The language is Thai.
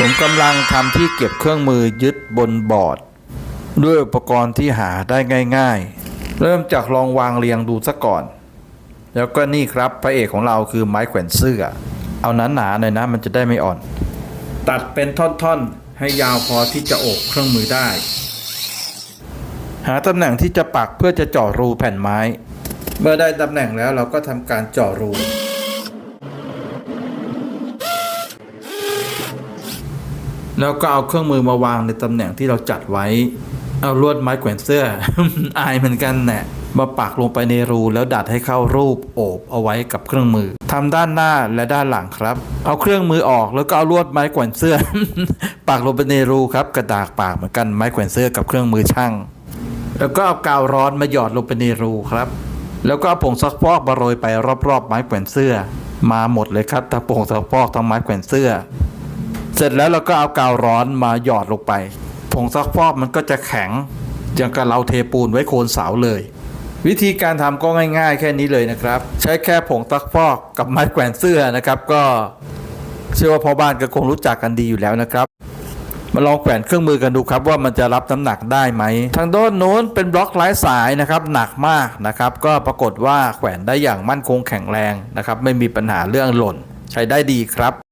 ผมกำลังทำที่เก็บเครื่องมือยึดบนบอร์ด ด้วยอุปกรณ์ที่หาได้ง่าย ๆ เริ่มจากลองวางเรียงดูซะก่อน แล้วก็นี่ครับพระเอกของเราคือไม้แขวนเสื้อ เอานั้นหนาๆหน่อยนะมันจะได้ไม่อ่อน ตัดเป็นท่อนๆ ให้ยาวพอที่จะโอบเครื่องมือได้ หาตำแหน่งที่จะปักเพื่อจะเจาะรูแผ่นไม้ เมื่อได้ตำแหน่งแล้วเราก็ทำการเจาะรู แล้วก็เอาเครื่องมือมาวางในตำแหน่งที่เราจัดไว้ เอาลวดไม้แขวนเสื้อ อายเหมือนกันแหละมาปักลงไปในรูแล้วดัดให้เข้ารูปโอบเอาไว้กับเครื่องมือทำด้านหน้าและด้านหลังครับ เอาเครื่องมือออกแล้วก็เอาลวดไม้แขวนเสื้อ ปักลงไปในรูครับ กระดากปากเหมือนกันไม้แขวนเสื้อกับเครื่องมือช่าง แล้วก็เอากาวร้อนมาหยอดลงไปในรูครับ แล้วก็เอาผงซักฟอกมาโรยไปรอบๆไม้แขวนเสื้อ มาหมดเลยครับทั้งผงซักฟอกทั้งไม้แขวนเสื้อ เสร็จแล้วเราก็เอากาวร้อนมาหยอดลงไป ผงซักฟอกมันก็จะแข็งอย่างกับเราเทปูนไว้โคนเสาเลย วิธีการทำก็ง่าย ๆ แค่นี้เลยนะครับ ใช้แค่ผงซักฟอกกับไม้แขวนเสื้อนะครับก็เชื่อว่าพ่อบ้านก็คงรู้จักกันดีอยู่แล้วนะครับมาลองแขวนเครื่องมือกันดูครับว่ามันจะรับน้ำหนักได้ไหม ทางด้านโน้นเป็นบล็อกไร้สายนะครับหนักมากนะครับ ก็ปรากฏว่าแขวนได้อย่างมั่นคงแข็งแรงนะครับ ไม่มีปัญหาเรื่องหล่น ใช้ได้ดีครับ